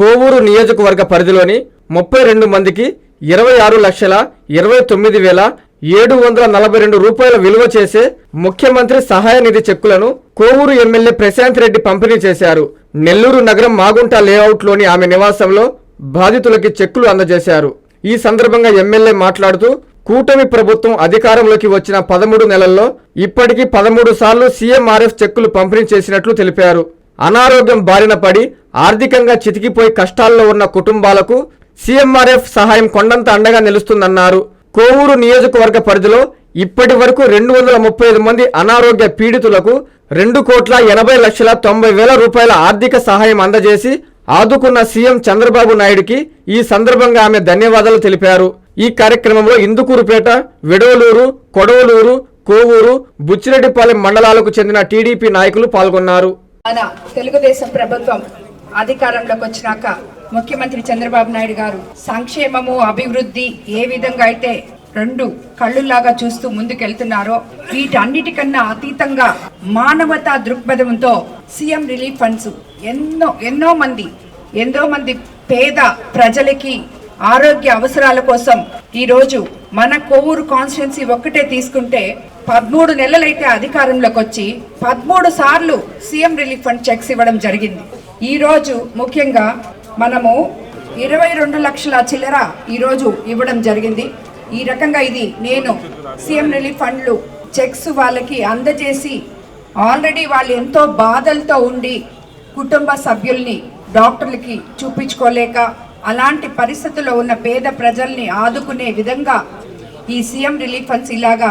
కోవూరు నియోజకవర్గ పరిధిలోని ముప్పై రెండు మందికి ఇరవై ఆరు లక్షల ఇరవై తొమ్మిది వేల ఏడు వందల నలభై రెండు రూపాయల విలువ చేసే ముఖ్యమంత్రి సహాయ నిధి చెక్కులను కోవూరు ఎమ్మెల్యే ప్రశాంత్ రెడ్డి పంపిణీ చేశారు. నెల్లూరు నగరం మాగుంట లేఅవుట్లోని ఆమె నివాసంలో బాధితులకి చెక్కులు అందజేశారు. ఈ సందర్భంగా ఎమ్మెల్యే మాట్లాడుతూ కూటమి ప్రభుత్వం అధికారంలోకి వచ్చిన పదమూడు నెలల్లో ఇప్పటికీ పదమూడు సార్లు సీఎంఆర్ఎఫ్ చెక్కులు పంపిణీ చేసినట్లు తెలిపారు. అనారోగ్యం బారిన పడి ఆర్థికంగా చితికిపోయి కష్టాల్లో ఉన్న కుటుంబాలకు సీఎంఆర్ఎఫ్ సహాయం కొండంత అండగా నిలుస్తుందన్నారు. కోవూరు నియోజకవర్గ పరిధిలో ఇప్పటి వరకు రెండు వందల ముప్పై ఐదు మంది అనారోగ్య పీడితులకు రెండు కోట్ల ఎనభై లక్షల తొంభై వేల రూపాయల ఆర్థిక సహాయం అందజేసి ఆదుకున్న సీఎం చంద్రబాబు నాయుడుకి ఈ సందర్భంగా ఆమె ధన్యవాదాలు తెలిపారు. ఈ కార్యక్రమంలో ఇందుకూరుపేట విడవలూరు కొడవలూరు కోవూరు బుచ్చిరెడ్డిపాలెం మండలాలకు చెందిన టీడీపీ నాయకులు పాల్గొన్నారు. మన తెలుగుదేశం ప్రభుత్వం అధికారంలోకి వచ్చినాక ముఖ్యమంత్రి చంద్రబాబు నాయుడు గారు సంక్షేమము అభివృద్ధి ఏ విధంగా అయితే రెండు కళ్ళులాగా చూస్తూ ముందుకెళ్తున్నారో వీటన్నిటికన్నా అతీతంగా మానవతా దృక్పథంతో సీఎం రిలీఫ్ ఫండ్స్ ఎన్నో ఎన్నో మంది ఎంతో మంది పేద ప్రజలకి ఆరోగ్య అవసరాల కోసం ఈరోజు మన కోవూరు కాన్స్టిట్యున్సీ ఒక్కటే తీసుకుంటే పదమూడు నెలలైతే అధికారంలోకి వచ్చి పదమూడు సార్లు సీఎం రిలీఫ్ ఫండ్ చెక్స్ ఇవ్వడం జరిగింది. ఈరోజు ముఖ్యంగా మనము ఇరవై రెండు లక్షల చిల్లర ఈరోజు ఇవ్వడం జరిగింది. ఈ రకంగా ఇది నేను సీఎం రిలీఫ్ ఫండ్లు చెక్స్ వాళ్ళకి అందజేసి ఆల్రెడీ వాళ్ళు ఎంతో బాధలతో ఉండి కుటుంబ సభ్యుల్ని డాక్టర్లకి చూపించుకోలేక అలాంటి పరిస్థితుల్లో ఉన్న పేద ప్రజల్ని ఆదుకునే విధంగా ఈ సీఎం రిలీఫ్ ఫండ్స్ ఇలాగా